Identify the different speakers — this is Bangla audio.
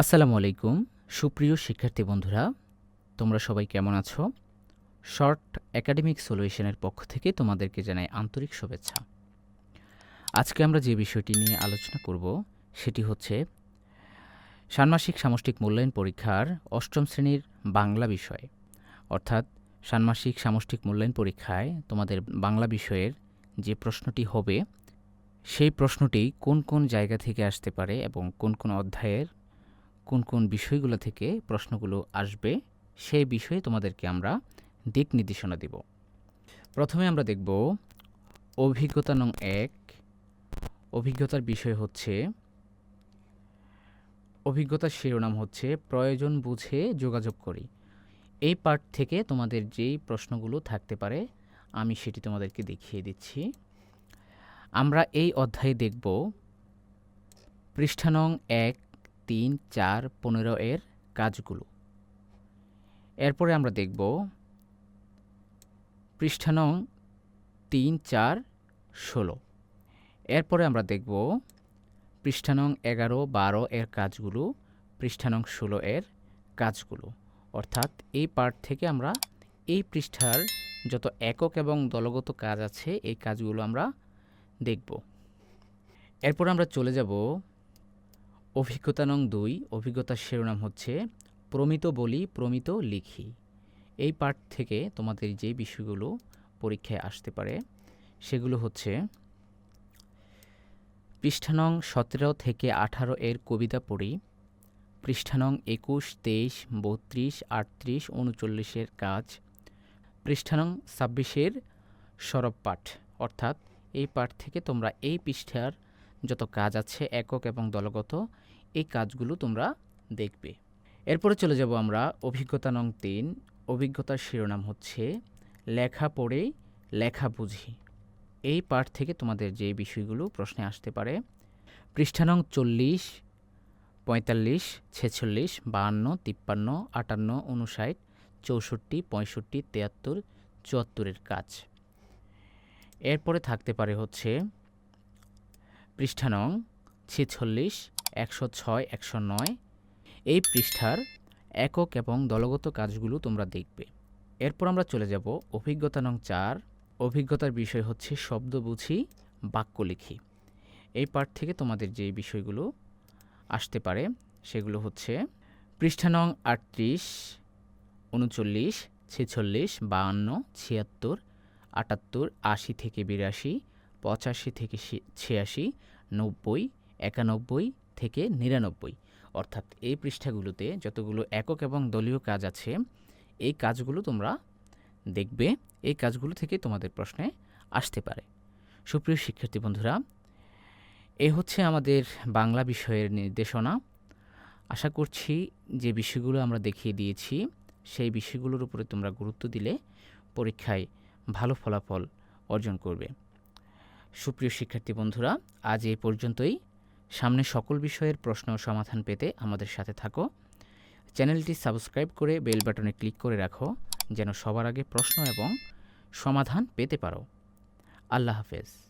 Speaker 1: আসসালামু আলাইকুম। সুপ্রিয় শিক্ষার্থী বন্ধুরা, তোমরা সবাই কেমন আছো? শর্ট একাডেমিক সলিউশনের পক্ষ থেকে তোমাদেরকে জানাই আন্তরিক শুভেচ্ছা। আজকে আমরা যে বিষয়টি নিয়ে আলোচনা করব, সেটি হচ্ছে ষান্মাসিক সামষ্টিক মূল্যায়ন পরীক্ষার অষ্টম শ্রেণির বাংলা বিষয়। অর্থাৎ ষান্মাসিক সামষ্টিক মূল্যায়ন পরীক্ষায় তোমাদের বাংলা বিষয়ের যে প্রশ্নটি হবে, সেই প্রশ্নটি কোন কোন জায়গা থেকে আসতে পারে এবং কোন কোন অধ্যায়ের কোন কোন বিষয়গুলো থেকে প্রশ্নগুলো আসবে সেই বিষয়ে তোমাদেরকে আমরা দিক নির্দেশনা দেব। প্রথমে আমরা দেখব অভিজ্ঞতা নং এক। অভিজ্ঞতার বিষয় হচ্ছে, অভিজ্ঞতার শিরোনাম হচ্ছে প্রয়োজন বুঝে যোগাযোগ করি। এই পার্ট থেকে তোমাদের যেই প্রশ্নগুলো থাকতে পারে, আমি সেটি তোমাদেরকে দেখিয়ে দিচ্ছি। আমরা এই অধ্যায়ে দেখব পৃষ্ঠা নং এক তিন, চার, পনেরো এর কাজগুলো। এরপরে আমরা দেখব পৃষ্ঠা নং তিন, চার, ষোলো। এরপরে আমরা দেখব পৃষ্ঠা নং এগারো, বারো এর কাজগুলো, পৃষ্ঠা নং ষোলো এর কাজগুলো। অর্থাৎ এই পার্ট থেকে আমরা এই পৃষ্ঠার যত একক এবং দলগত কাজ আছে, এই কাজগুলো আমরা দেখব। এরপর আমরা চলে যাব অভিজ্ঞতা নং দুই, অভিজ্ঞতার শিরোনাম হচ্ছে প্রমিত বলি, প্রমিত লিখি। এই পার্ট থেকে তোমাদের যে বিষয়গুলো পরীক্ষায় আসতে পারে, সেগুলো হচ্ছে পৃষ্ঠানং সতেরো থেকে আঠারো এর কবিতা পড়ি পৃষ্ঠানং একুশ, তেইশ, বত্রিশ, আটত্রিশ উনচল্লিশের কাজ পৃষ্ঠানং ছাব্বিশের সরব পাঠ। অর্থাৎ এই পাঠ থেকে তোমরা এই পৃষ্ঠার যত কাজ আছে একক এবং দলগত, এই কাজগুলো তোমরা দেখবে। এরপরে চলে যাব আমরা অভিজ্ঞতা নং তিন। অভিজ্ঞতার শিরোনাম হচ্ছে লেখা পড়ে লেখা বুঝি। এই পাঠ থেকে তোমাদের যে বিষয়গুলো প্রশ্নে আসতে পারে, পৃষ্ঠা নং চল্লিশ, পঁয়তাল্লিশ, ছেচল্লিশ, বাহান্ন, তিপ্পান্ন, আটান্ন উনষাট চৌষট্টি, পঁয়ষট্টি, তেয়াত্তর, চুয়াত্তরের কাজ। এরপরে থাকতে পারে হচ্ছে পৃষ্ঠা নং ছেচল্লিশ, একশো ছয়, একশো নয়। এই পৃষ্ঠার একক এবং দলগত কাজগুলো তোমরা দেখবে। এরপর আমরা চলে যাব অভিজ্ঞতা নং চার। অভিজ্ঞতার বিষয় হচ্ছে শব্দ বুঝি, বাক্য লিখি। এই পাঠ থেকে তোমাদের যে বিষয়গুলো আসতে পারে, সেগুলো হচ্ছে পৃষ্ঠা নং আটত্রিশ, উনচল্লিশ, ছেচল্লিশ, বাহান্ন, ছিয়াত্তর, আটাত্তর, আশি থেকে বিরাশি পঁচাশি থেকে ছিয়াশি, নব্বই, একানব্বই থেকে নিরানব্বই। অর্থাৎ এই পৃষ্ঠাগুলোতে যতগুলো একক এবং দলীয় কাজ আছে, এই কাজগুলো তোমরা দেখবে, এই কাজগুলো থেকে তোমাদের প্রশ্নে আসতে পারে। সুপ্রিয় শিক্ষার্থী বন্ধুরা, এ হচ্ছে আমাদের বাংলা বিষয়ের নির্দেশনা। আশা করছি যে বিষয়গুলো আমরা দেখিয়ে দিয়েছি, সেই বিষয়গুলোর উপরে তোমরা গুরুত্ব দিলে পরীক্ষায় ভালো ফলাফল অর্জন করবে। সুপ্রিয় শিক্ষার্থী বন্ধুরা, আজ এই পর্যন্তই। সামনে সকল বিষয়ের প্রশ্ন সমাধান পেতে আমাদের সাথে থাকো। চ্যানেলটি সাবস্ক্রাইব করে বেল বাটনে ক্লিক করে রাখো, যেন সবার আগে প্রশ্ন এবং সমাধান পেতে পারো। আল্লাহ হাফেজ।